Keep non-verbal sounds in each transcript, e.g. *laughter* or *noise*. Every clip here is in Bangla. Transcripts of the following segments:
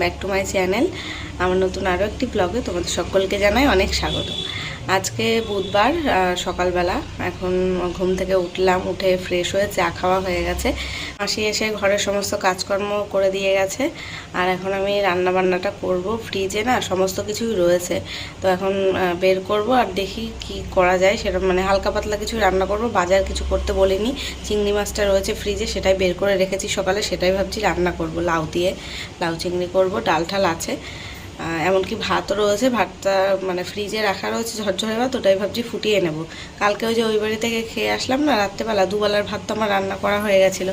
ব্যাক টু মাই চ্যানেল আমার নতুন আরও একটি ব্লগে তোমাদের সকলকে জানাই অনেক স্বাগত। আজকে বুধবার সকালবেলা। এখন ঘুম থেকে উঠলাম, উঠে ফ্রেশ হয়ে চা খাওয়া হয়ে গেছে। মাসি এসে ঘরের সমস্ত কাজকর্ম করে দিয়ে গেছে। আর এখন আমি রান্না বান্নাটা করব। ফ্রিজে না সমস্ত কিছুই রয়েছে। তো এখন বের করব আর দেখি কি করা যায়। সেটা মানে হালকা পাতলা কিছু রান্না করব। বাজার কিছু করতে বলিনি। চিংড়ি মাছটা রয়েছে ফ্রিজে সেটাই বের করে রেখেছি সকালে। সেটাই ভাবছি রান্না করব, লাউ দিয়ে। লাউ চিংড়ি করব ডাল ঠাল আছে। এমনকি ভাতও রয়েছে, ভাতটা মানে ফ্রিজে রাখা রয়েছে, ঝরঝরে ভাত, ওটাই ভাবছি ফুটিয়ে নেব। কালকে ওই যে ওই বাড়ি থেকে খেয়ে আসলাম না, রাত্রেবেলা দুবেলার ভাত তো আমার রান্না করা হয়ে গেছিল,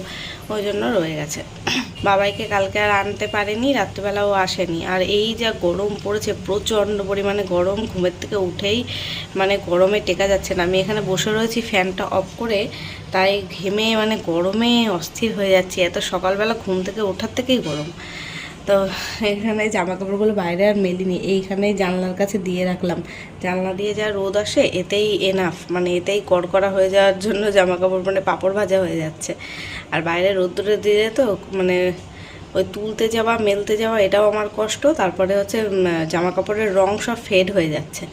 ওই জন্য রয়ে গেছে। বাবাইকে কালকে আর আনতে পারেনি, রাত্রেবেলাও আসেনি। আর এই যা গরম পড়েছে, প্রচণ্ড পরিমাণে গরম, ঘুমের থেকে উঠেই মানে গরমে টেকা যাচ্ছে না। আমি এখানে বসে রয়েছি, ফ্যানটা অফ করে, তাই ঘেমে মানে গরমে অস্থির হয়ে যাচ্ছি। এত সকালবেলা ঘুম থেকে ওঠার থেকেই গরম। তো এখানে জামা কাপড়গুলো বাইরে আর মেলিনি এইখানে জানলার কাছে দিয়ে রাখলাম। জানলা দিয়ে যা রোদ আসে, এতেই এনাফ মানে এতেই কড়কড়া হয়ে যাওয়ার জন্য জামা কাপড় মানে পাপড় ভাজা হয়ে যাচ্ছে। আর বাইরে রোদ্দুরে দিয়ে তো মানে ওই তুলতে যাওয়া, মেলতে যাওয়া, এটাও আমার কষ্ট। তারপরে হচ্ছে জামা কাপড়ের রং সব ফেড হয়ে যাচ্ছে।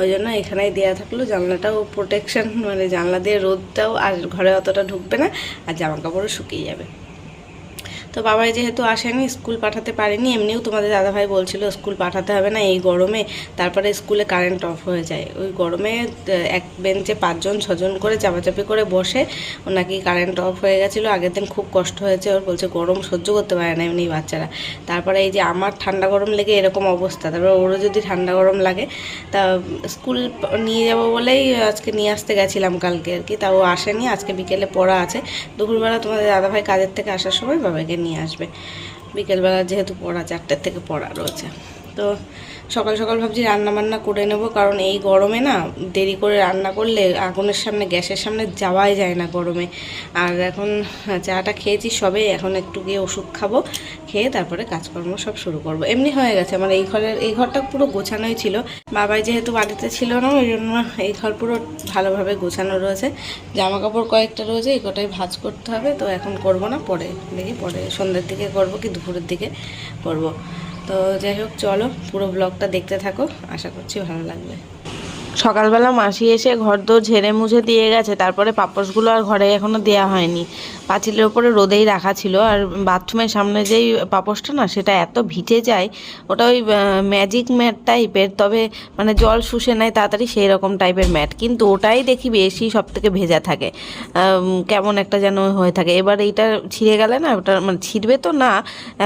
ওই জন্য এখানেই দেওয়া থাকল জানলাটাও প্রোটেকশন মানে জানলা দিয়ে রোদটাও আর ঘরে অতটা ঢুকবে না, আর জামা কাপড়ও শুকিয়ে যাবে। তো বাবাই যেহেতু আসেনি, স্কুল পাঠাতে পারেনি, এমনিও তোমাদের দাদাভাই বলছিল স্কুল পাঠাতে হবে না, এই গরমে তারপরে স্কুলে কারেন্ট অফ হয়ে যায়। ওই গরমে এক বেঞ্চে পাঁচজন, ছজন করে চাপাচাপি করে বসে ওর নাকি কারেন্ট অফ হয়ে গেছিল। আগের দিন খুব কষ্ট হয়েছে, ওর বলছে গরম সহ্য করতে পারে না এমনি বাচ্চারা। তারপরে এই যে আমার ঠান্ডা গরম লেগে এরকম অবস্থা, তারপরে ওরও যদি ঠান্ডা গরম লাগে, তা স্কুল নিয়ে যাব বলেই আজকে নিয়ে আসতে গেছিলাম কালকে আর কি তা ও আসেনি, আজকে বিকেলে পড়া আছে। দুপুরবেলা তোমাদের দাদাভাই কাজের থেকে আসার সময় বাবাকে নিয়ে আসবে। বিকেলবেলা যেহেতু পড়া চারটের থেকে পড়া রয়েছে। তো সকাল সকাল ভাবছি রান্না বান্না করে নেব, কারণ এই গরমে না দেরি করে রান্না করলে আগুনের সামনে, গ্যাসের সামনে যাওয়াই যায় না গরমে। আর এখন চাটা খেয়েছি সবে, এখন একটু গিয়ে ওষুধ খাব, খেয়ে তারপরে কাজকর্ম সব শুরু করব। এমনি হয়ে গেছে আমার এই ঘরের, এই ঘরটা পুরো গোছানোই ছিল। বাবাই যেহেতু বাড়িতে ছিল না, ওই জন্য এই ঘর পুরো ভালোভাবে গোছানো রয়েছে। জামা কাপড় কয়েকটা রয়েছে, এই কটাই ভাজ করতে হবে, তো এখন করব না, পরে দেখি, পরে সন্ধ্যের দিকে করব কি দুপুরের দিকে করব। তো যাই হোক চলো পুরো ব্লগটা দেখতে থাকো। আশা করছি ভালো লাগবে। সকালবেলা মাসি এসে ঘর দোর ঝেড়ে মুছে দিয়ে গেছে, তারপরে পাপোশগুলো আর ঘরে এখনও দেয়া হয়নি। পাঁচিলের ওপরে রোদেই রাখা ছিল, আর বাথরুমের সামনে যেই পাপোশটা না, সেটা এত ভিজে যায়, ওটা ওই ম্যাজিক ম্যাট টাইপের তবে মানে জল শুষে নেয় তাড়াতাড়ি সেই রকম টাইপের ম্যাট কিন্তু ওটাই দেখি বেশি সব থেকে ভেজা থাকে। কেমন একটা যেন হয়ে থাকে। এবার এইটা ছিঁড়ে গেলে না, ওটা মানে ছিঁড়বে তো না,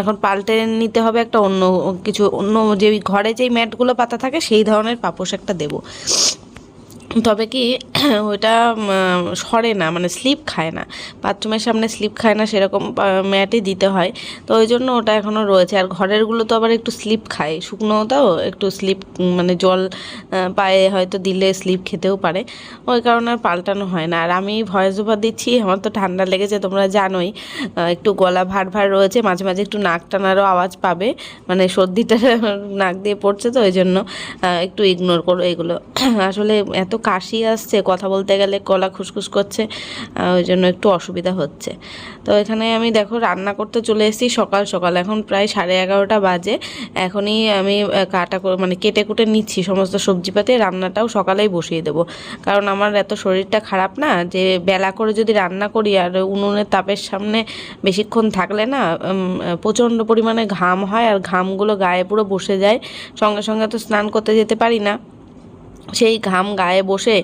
এখন পাল্টে নিতে হবে একটা অন্য কিছু, অন্য যে ঘরে যেই ম্যাটগুলো পাতা থাকে, সেই ধরনের পাপোশ একটা দেবো। তবে কি *clears throat* ওইটা সরে না মানে স্লিপ খায় না। বাথরুমের সামনে স্লিপ খায় না, সেরকম ম্যাটই দিতে হয়। তো ওই জন্য ওটা এখনও রয়েছে। আর ঘরেরগুলো তো আবার একটু স্লিপ খায়। শুকনোটাও একটু স্লিপ মানে জল পায়ে হয়তো দিলে স্লিপ খেতেও পারে। ওই কারণে আর পাল্টানো হয় না। আর আমি ভয়েস ওভার দিচ্ছি, আমার তো ঠান্ডা লেগেছে, তোমরা জানোই। একটু গলা ভার ভার রয়েছে, মাঝে মাঝে একটু নাক টানারও আওয়াজ পাবে। মানে সর্দিটা *laughs* নাক দিয়ে পড়ছে তো, ওই জন্য একটু ইগনোর করো এগুলো। *clears throat* আসলে এত কাশি আসছে, কথা বলতে গেলে গলা খুসখুস করছে ওই জন্য একটু অসুবিধা হচ্ছে। তো এখানে আমি দেখো রান্না করতে চলে এসেছি সকাল সকাল, এখন প্রায় সাড়ে এগারোটা বাজে। এখনই আমি কাটা মানে কেটে কুটে নিচ্ছি সমস্ত সবজিপাতি, রান্নাটাও সকালেই বসিয়ে দেবো। কারণ আমার এত শরীরটা খারাপ না যে বেলা করে যদি রান্না করি আর উনুনের তাপের সামনে বেশিক্ষণ থাকলে না প্রচণ্ড পরিমাণে ঘাম হয় আর ঘামগুলো গায়ে পুরো বসে যায়। সঙ্গে সঙ্গে তো স্নান করতে যেতে পারি না। সেই ঘাম গায়ে বসে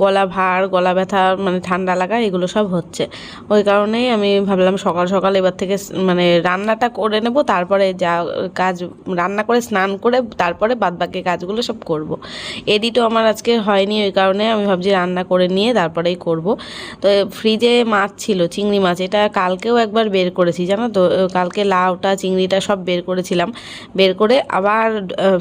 গলা ভার, গলা ব্যথা মানে ঠান্ডা লাগা, এগুলো সব হচ্ছে। ওই কারণেই আমি ভাবলাম সকাল সকাল এবার থেকে মানে রান্নাটা করে নেব, তারপরে যা কাজ, রান্না করে, স্নান করে, তারপরে বাদবাকি কাজগুলো সব করব। এডিটও আমার আজকে হয়নি, ওই কারণে আমি ভাবছি রান্না করে নিয়ে তারপরেই করব। তো ফ্রিজে মাছ ছিল, চিংড়ি মাছ, এটা কালকেও একবার বের করেছি, জানো তো? কালকে লাউটা, চিংড়িটা সব বের করেছিলাম। বের করে আবার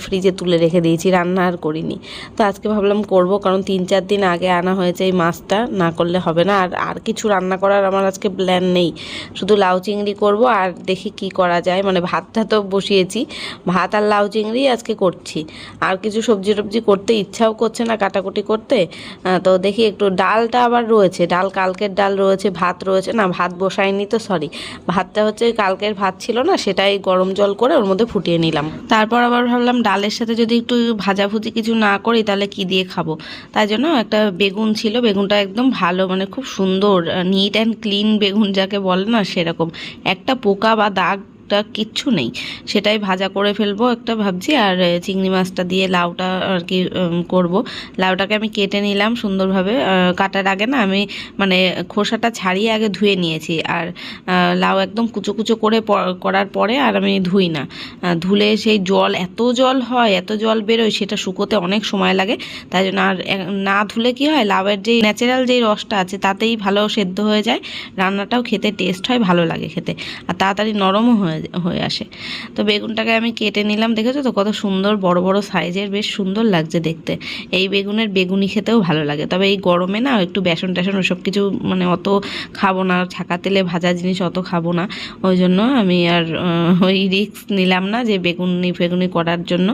ফ্রিজে তুলে রেখে দিয়েছি, রান্না আর করিনি। তো আজকে আজকে ভাবলাম করব, কারণ তিন চার দিন আগে আনা হয়েছে এই মাছটা, না করলে হবে না। আর আর কিছু রান্না করার আমার আজকে প্ল্যান নেই। শুধু লাউ চিংড়ি করব আর দেখি কি করা যায়। মানে ভাতটা তো বসিয়েছি, ভাত আর লাউ চিংড়ি আজকে করছি। আর কিছু সবজি টবজি করতে ইচ্ছাও করছে না কাটাকুটি করতে। তো দেখি একটু ডালটা আবার রয়েছে। ডাল কালকের ডাল রয়েছে, ভাত রয়েছে। না, ভাত বসাইনি তো সরি ভাতটা হচ্ছে কালকের ভাত ছিল না, সেটাই গরম জল করে ওর মধ্যে ফুটিয়ে নিলাম। তারপর আবার ভাবলাম ডালের সাথে যদি একটু ভাজাভুজি কিছু না করি, তাহলে কি দিয়ে খাব। তাই জন্য একটা বেগুন ছিল, বেগুনটা একদম ভালো মানে খুব সুন্দর নিট অ্যান্ড ক্লিন বেগুন যাকে বলে না সেরকম। একটা পোকা বা দাগ টা কিচ্ছু নেই। সেটাই ভাজা করে ফেলব একটা ভাবছি, আর চিংড়ি মাছটা দিয়ে লাউটা আর কি করব। লাউটাকে আমি কেটে নিলাম সুন্দরভাবে। কাটার আগে না আমি মানে খোসাটা ছাড়িয়ে আগে ধুয়ে নিয়েছি। আর লাউ একদম কুচো কুচো করে করার পরে আর আমি ধুই না। ধুলে সেই জল, এত জল হয়, এত জল বেরোয়, সেটা শুকোতে অনেক সময় লাগে। তাই জন্য আর না ধুলে কি হয়, লাউয়ের যেই ন্যাচারাল যেই রসটা আছে, তাতেই ভালো সেদ্ধ হয়ে যায়। রান্নাটাও খেতে টেস্ট হয়, ভালো লাগে খেতে। আর তাড়াতাড়ি নরমও হয়ে হয়ে আসে। তো বেগুনটাকে আমি কেটে নিলাম, দেখেছ তো? কত সুন্দর, বড় বড় সাইজের, বেশ সুন্দর লাগছে দেখতে। এই বেগুনের বেগুনি খেতেও ভালো লাগে। তবে এই গরমে না, একটু বেসন টেসন, ওসব কিছু মানে অত খাব না। ছাকা তেলে ভাজা জিনিস অত খাব না। ওই জন্য আমি আর ওই রিস্ক নিলাম না যে বেগুনি ফেগুনি করার জন্য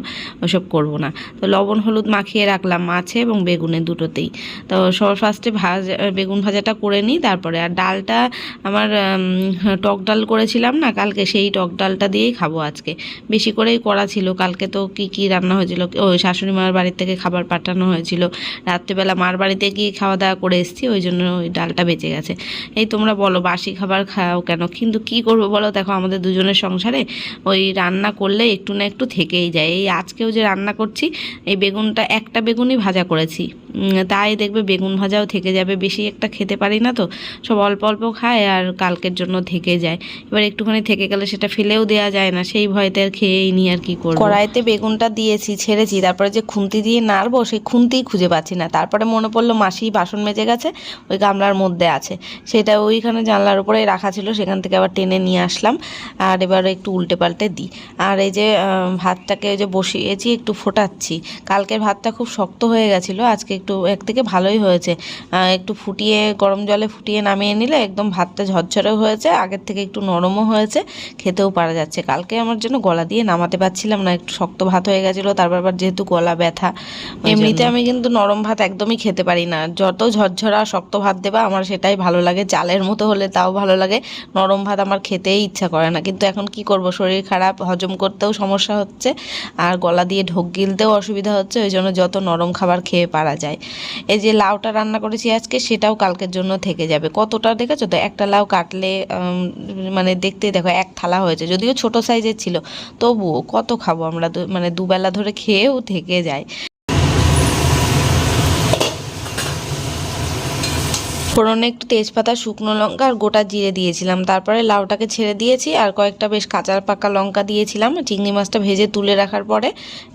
ওসব করব না। তো লবণ, হলুদ মাখিয়ে রাখলাম মাছে এবং বেগুনে দুটোতেই। তো ফার্স্টে ভাজা, বেগুন ভাজাটা করে নিই, তারপরে আর ডালটা আমার টক ডাল করেছিলাম না, কালকে সেই টক ডালটা দিয়েই খাব আজকে। বেশি করেই করা ছিল। কালকে তো কি কি রান্না হয়েছিল? ওই শাশুড়ি মার বাড়ির থেকে খাবার পাঠানো হয়েছিল। রাত্রেবেলা মার বাড়িতে গিয়ে খাওয়া দাওয়া করে এসেছি, ওই জন্য ওই ডালটা বেঁচে গেছে। এই তোমরা বলো, বাসি খাবার খাও কেন? কিন্তু কি করব বলো? দেখো, আমাদের দুজনের সংসারে ওই রান্না করলে একটু না একটু থেকেই যায়। এই আজকেও যে রান্না করছি, এই বেগুনটা একটা বেগুনই ভাজা করেছি। তাই দেখবে বেগুন ভাজাও থেকে যাবে। বেশি একটা খেতে পারি না তো। সব অল্প অল্প খায় আর কালকের জন্য থেকে যায়। এবার একটুখানি থেকে গেলে সেটা ফেলেও দেওয়া যায় না। সেই ভয়তে আর খেয়েই নি আর কি করব। কড়াইতে বেগুনটা দিয়েছি, ছেড়েছি। তারপরে যে খুন্তি দিয়ে নাড়বো, সেই খুন্তিই খুঁজে পাচ্ছি না। তারপরে মনে পড়ল মাসি বাসন মেজে গেছে, ওই গামলার মধ্যে আছে। সেটা ওইখানে জানলার উপরে রাখা ছিল, সেখান থেকে আবার টেনে নিয়ে আসলাম। আর এবার একটু উল্টে পাল্টে দিই। আর এই যে ভাতটাকে ওই যে বসিয়েছি, একটু ফোটাচ্ছি। কালকের ভাতটা খুব শক্ত হয়ে গেছিল, আজকে একটু এক থেকে ভালোই হয়েছে। একটু ফুটিয়ে গরম জলে ফুটিয়ে নামিয়ে নিলে একদম ভাতটা ঝরঝরেও হয়েছে আগের থেকে একটু নরমও হয়েছে খেতেও পারা যাচ্ছে। কালকে আমার জন্য গলা দিয়ে নামাতে পারছিলাম না একটু শক্ত ভাত হয়ে গেছিল তারপর আবার যেহেতু গলা ব্যথা এমনিতে আমি কিন্তু নরম ভাত একদমই খেতে পারি না। যত ঝরঝরা শক্ত ভাত দেবা আমার সেটাই ভালো লাগে। চালের মতো হলে তাও ভালো লাগে। নরম ভাত আমার খেতেই ইচ্ছা করে না। কিন্তু এখন কি করব? শরীর খারাপ হজম করতেও সমস্যা হচ্ছে আর গলা দিয়ে ঢোক গিলতেও অসুবিধা হচ্ছে ওই জন্য যত নরম খাবার খেয়ে পারা যায়। এই যে লাউটা রান্না করেছি আজকে, সেটাও কালকের জন্য থেকে যাবে। কতটা দেখেছ তো? একটা লাউ কাটলে মানে দেখতে দেখো, এক থালা হয়েছে। যদিও ছোট সাইজের ছিল, তবুও কত খাব আমরা মানে দুবেলা ধরে খেয়েও থেকে যায়। ফোড়নে একটু তেজপাতা, শুকনো লঙ্কা আর গোটা জিরে দিয়েছিলাম। তারপরে লাউটাকে ছেড়ে দিয়েছি আর কয়েকটা বেশ কাঁচা পাকা লঙ্কা দিয়েছিলাম। চিংড়ি মাছটা ভেজে তুলে রাখার পরে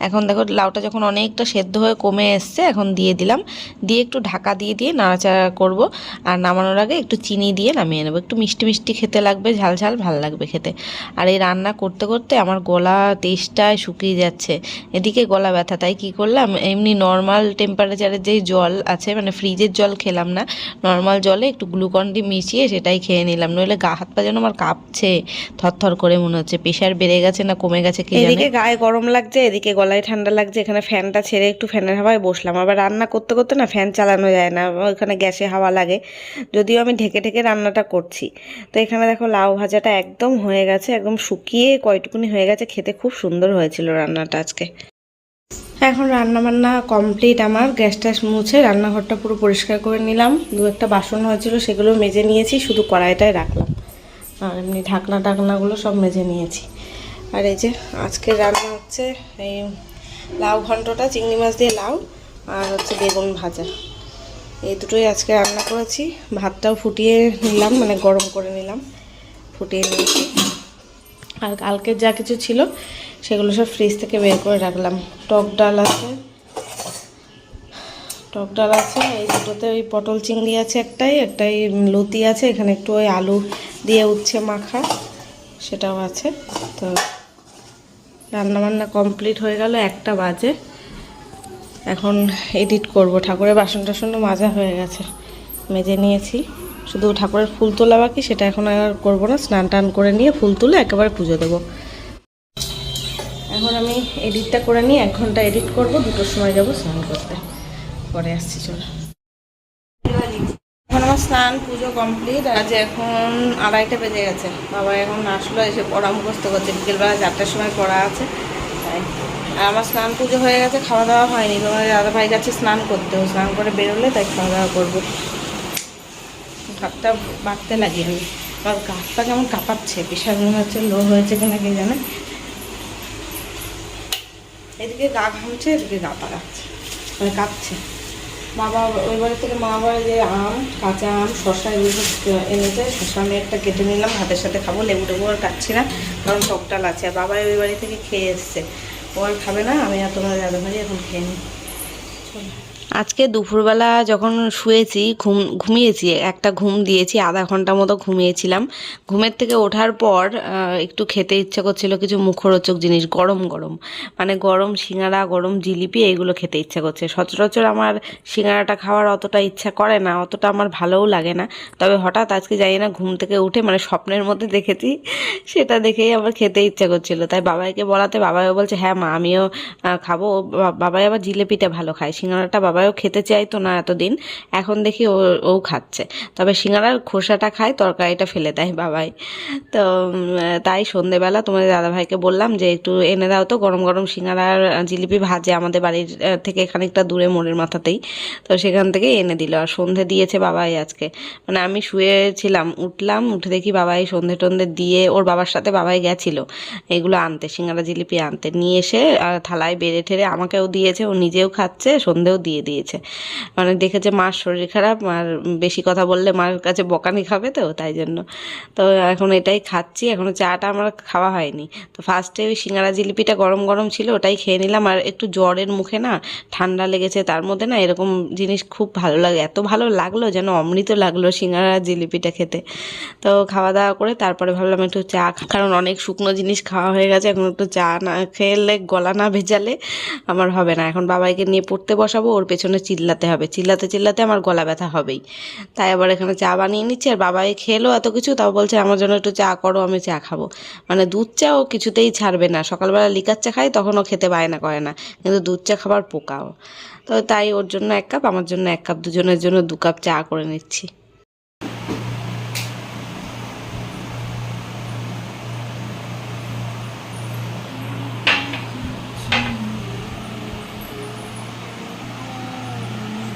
এখন দেখো লাউটা যখন অনেকটা সেদ্ধ হয়ে কমে এসছে, এখন দিয়ে দিলাম। দিয়ে একটু ঢাকা দিয়ে দিয়ে নাড়াচাড়া করব আর নামানোর আগে একটু চিনি দিয়ে নামিয়ে নেব। একটু মিষ্টি মিষ্টি খেতে লাগবে, ঝাল ঝাল ভালো লাগবে খেতে। আর এই রান্না করতে করতে আমার গলা তেষ্টায় শুকিয়ে যাচ্ছে। এদিকে গলা ব্যথা, তাই কি করলাম? এমনি নর্মাল টেম্পারেচারের যেই জল আছে মানে ফ্রিজের জল খেলাম না। নর্মাল জলে একটু গ্লুকন ডি মিশিয়ে সেটাই খেয়ে নিলাম। নইলে গা হাত পা যেন আমার কাঁপছে, থরথর করে মনে হচ্ছে। প্রেশার বেড়ে গেছে না কমে গেছে কি এদিকে গায়ে গরম লাগছে, এদিকে গলায় ঠান্ডা লাগছে, এখানে ফ্যানটা ছেড়ে একটু ফ্যানের হাওয়ায় বসলাম। আবার রান্না করতে করতে না ফ্যান চালানো যায় না ওখানে গ্যাসে হাওয়া লাগে। যদিও আমি ঢেকে ঢেকে রান্নাটা করছি। তো এখানে দেখো লাউ ভাজাটা একদম হয়ে গেছে, একদম শুকিয়ে কয়টুকুনি হয়ে গেছে, খেতে খুব সুন্দর হয়েছিল রান্নাটা আজকে। এখন রান্না বান্না কমপ্লিট আমার গ্যাস ট্যাস মুছে রান্নাঘরটা পুরো পরিষ্কার করে নিলাম। দু একটা বাসন হয়েছিল, সেগুলো মেজে নিয়েছি, শুধু কড়াইটাই রাখলাম। আর এমনি ঢাকনা টাকনাগুলো সব মেজে নিয়েছি। আর এই যে আজকে রান্না হচ্ছে এই লাউ ঘন্টটা, চিংড়ি মাছ দিয়ে লাউ, আর হচ্ছে বেগুন ভাজা। এই দুটোই আজকে রান্না করেছি। ভাতটাও ফুটিয়ে নিলাম মানে গরম করে নিলাম। ফুটিয়ে নিয়েছি। আর কালকের যা কিছু ছিল সেগুলো সব ফ্রিজ থেকে বের করে রাখলাম। টক ডাল আছে। টক ডাল আছে, এই দুটোতে ওই পটল চিংড়ি আছে একটাই একটাই লতি আছে, এখানে একটু ওই আলু দিয়ে উচ্ছে মাখা, সেটাও আছে। তো রান্নাবান্না কমপ্লিট হয়ে গেল, একটা বাজে। এখন এডিট করব, ঠাকুরের বাসন টাসন মাজা হয়ে গেছে। মেজে নিয়েছি। শুধু ঠাকুরের ফুল তোলা বাকি, সেটা এখন আর করব না, স্নান টান করে নিয়ে ফুল তুলে একেবারে পুজো দেবো। এখন আমি এডিটটা করে নিয়ে এক ঘণ্টা এডিট করব, দুটোর সময় যাব স্নান করতে। পরে আসছি, চলো। এখন আমার স্নান, পুজো কমপ্লিট আজ এখন আড়াইটা বেজে গেছে। বাবা এখন আসলো এসে পড়া মুখস্থ করছে। বিকেলবেলা চারটার সময় পড়া আছে, তাই। আর আমার স্নান পুজো হয়ে গেছে, খাওয়া দাওয়া হয়নি। তোমার দাদা ভাই গেছে স্নান করতে। স্নান করে বেরোলে, তাই খাওয়া দাওয়া করব। ভাতটা বাড়তে লাগি আমি। আমার গাছটা কেমন কাঁপাচ্ছে প্রেশার মনে হচ্ছে লো হয়েছে কিনা কে জানে। এদিকে গা ঘামছে, এদিকে গা পাড়াচ্ছে মানে কাঁপছে। মা বাবা, ওই বাড়ি থেকে মা বাবা যে আম, কাঁচা আম শশা এগুলো এনেছে শশা আমি একটা কেটে নিলাম হাতের সাথে খাব, লেবু টেবু আর কাটছি না, কারণ টকটাল আছে, আর বাবা ওই বাড়ি থেকে খেয়ে এসছে। ও আর খাবে না, আমি আর তোমার দাদা ভাই এখন খেয়ে নিই। আজকে দুপুরবেলা যখন শুয়েছি, ঘুম, ঘুমিয়েছি, একটা ঘুম দিয়েছি, আধা ঘণ্টা মতো ঘুমিয়েছিলাম। ঘুমের থেকে ওঠার পর একটু খেতে ইচ্ছে করছিল কিছু মুখরোচক জিনিস, গরম গরম। মানে গরম সিঙ্গারা গরম জিলিপি, এইগুলো খেতে ইচ্ছা করছে। সচরাচর আমার সিঙ্গারাটা খাওয়ার অতটা ইচ্ছা করে না, অতটা আমার ভালোও লাগে না। তবে হঠাৎ আজকে জানি না ঘুম থেকে উঠে মানে স্বপ্নের মধ্যে দেখেছি, সেটা দেখেই আমার খেতে ইচ্ছা করছিল। তাই বাবাইকে বলাতে বাবাইও বলছে হ্যাঁ মা, আমিও খাব। বাবাই আবার জিলিপিটা ভালো খায় সিঙ্গারাটা বাবাইও খেতে চাইতো না এতদিন। এখন দেখি ও খাচ্ছে। তবে সিঙ্গারার খোসাটা খায়, তরকারিটা ফেলে দেয় বাবাই। তো তাই সন্ধেবেলা তোমাদের দাদাভাইকে বললাম যে একটু এনে দাও তো গরম গরম সিঙ্গারার জিলিপি ভাজে আমাদের বাড়ির থেকে খানিকটা দূরে মোড়ের মাথাতেই। তো সেখান থেকে এনে দিল। আর সন্ধে দিয়েছে বাবাই আজকে। মানে আমি শুয়েছিলাম, উঠলাম, উঠে দেখি বাবাই সন্ধে টন্ধে দিয়ে ওর বাবার সাথে বাবাই গেছিল। এগুলো আনতে, সিঙ্গারা জিলিপি আনতে। নিয়ে এসে থালায় বেড়ে ঠেড়ে আমাকেও দিয়েছে, ও নিজেও খাচ্ছে, সন্ধেও দিয়ে দিয়েছে। মানে দেখেছে মার শরীর খারাপ আর বেশি কথা বললে মার কাছে বকানি খাবে তো, তাই জন্য। তো এখন এটাই খাচ্ছি, এখনও চাটা আমার খাওয়া হয়নি। তো ফার্স্টে ওই সিঙ্গারা জিলিপিটা গরম গরম ছিল, ওটাই খেয়ে নিলাম। আর একটু জ্বরের মুখে না ঠান্ডা লেগেছে, তার মধ্যে না এরকম জিনিস খুব ভালো লাগে, এত ভালো লাগল যেন অমৃত লাগল সিঙ্গারা জিলিপিটা খেতে। তো খাওয়া দাওয়া করে তারপরে ভাবলাম একটু চা কারণ অনেক শুকনো জিনিস খাওয়া হয়ে গেছে, এখন একটু চা না খেলে, গলা না ভেজালে, আমার হবে না। এখন বাবাইকে নিয়ে পড়তে বসাবো, ওর পেছনে চিল্লাতে হবে। চিল্লাতে চিল্লাতে আমার গলা ব্যথা হবেই। তাই আবার এখানে চা বানিয়ে নিচ্ছে আর বাবাই খেলো এত কিছু, তাও বলছে আমার জন্য একটু চা করো, আমি চা খাব। মানে দুধ চা ও কিছুতেই ছাড়বে না। সকালবেলা লিকার চা খাই, তখন ও খেতে বায়না করে না। কিন্তু দুধ চা খাবার পোকাও। তো তাই ওর জন্য এক কাপ, আমার জন্য এক কাপ, দুজনের জন্য দু কাপ চা করে নিচ্ছি।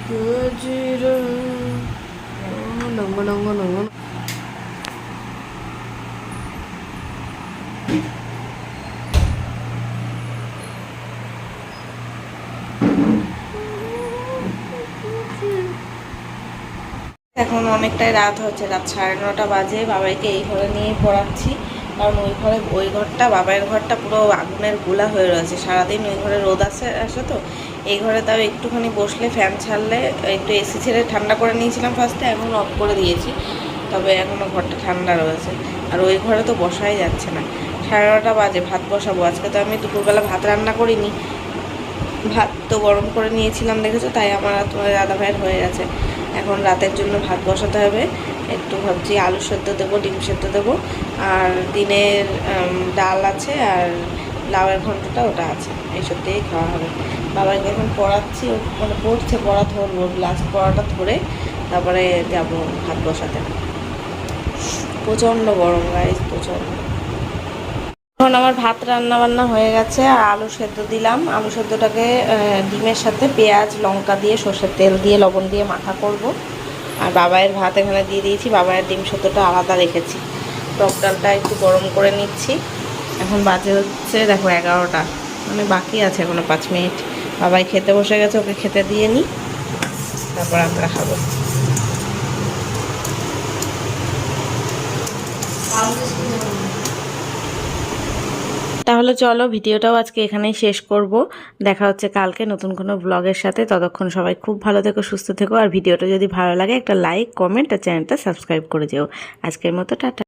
এখন অনেকটাই রাত হচ্ছে, রাত সাড়ে নটা বাজে। বাবাইকে এই ঘরে নিয়ে পড়াচ্ছি, কারণ ওই ঘরে ওই ঘরটা বাবাইয়ের ঘরটা পুরো আগুনের গোলা হয়ে রয়েছে। সারাদিন ওই ঘরে রোদ আসে আসে তো? এই ঘরে তাও একটুখানি বসলে ফ্যান ছাড়লে, একটু এসি ছেড়ে ঠান্ডা করে নিয়েছিলাম ফার্স্টে এখন অফ করে দিয়েছি। তবে এখনও ঘরটা ঠান্ডা রয়েছে। আর ওই ঘরে তো বসাই যাচ্ছে না। সাড়ে নটা বাজে, ভাত বসাবো। আজকে তো আমি দুপুরবেলা ভাত রান্না করিনি। ভাত তো গরম করে নিয়েছিলাম, দেখেছ? তাই আমার তোমার দাদা ভাইয়ের হয়ে গেছে। এখন রাতের জন্য ভাত বসাতে হবে। একটু ভাবছি আলু সেদ্ধ দেবো, ডিম সেদ্ধ দেবো। আর দিনের ডাল আছে আর লাউয়ের ঘন্টটা ওটা আছে। এইসব দিয়েই খাওয়া হবে। বাবাকে এখন পড়াচ্ছি মানে পড়ছে, পড়া ধরবো লাস্ট পড়াটা ধরে তারপরে যাব ভাত বসাতে। প্রচণ্ড গরম গাইজ প্রচণ্ড। এখন আমার ভাত রান্না বান্না হয়ে গেছে, আর আলু সেদ্ধ দিলাম। আলু সেদ্ধটাকে ডিমের সাথে পেঁয়াজ, লঙ্কা দিয়ে, সর্ষের তেল দিয়ে, লবণ দিয়ে মাখা করব। আর বাবায়ের ভাত এখানে দিয়ে দিয়েছি। বাবায়ের ডিম সেদ্ধটা আলাদা রেখেছি। টক ডালটা একটু গরম করে নিচ্ছি। এখন বাজে হচ্ছে, দেখো এগারোটা। মানে বাকি আছে এখনও পাঁচ মিনিট। বাবাই খেতে বসে গেছে, ওকে খেতে দিয়ে নিই তারপর আমরা খাব। তাহলে চলো, ভিডিওটাও আজকে এখানেই শেষ করব। দেখা হচ্ছে কালকে নতুন কোনো ব্লগের সাথে। ততক্ষণ সবাই খুব ভালো থেকো, সুস্থ থেকো। আর ভিডিওটা যদি ভালো লাগে, একটা লাইক কমেন্ট আর চ্যানেলটা সাবস্ক্রাইব করে যেও। আজকের মতো, টাটা।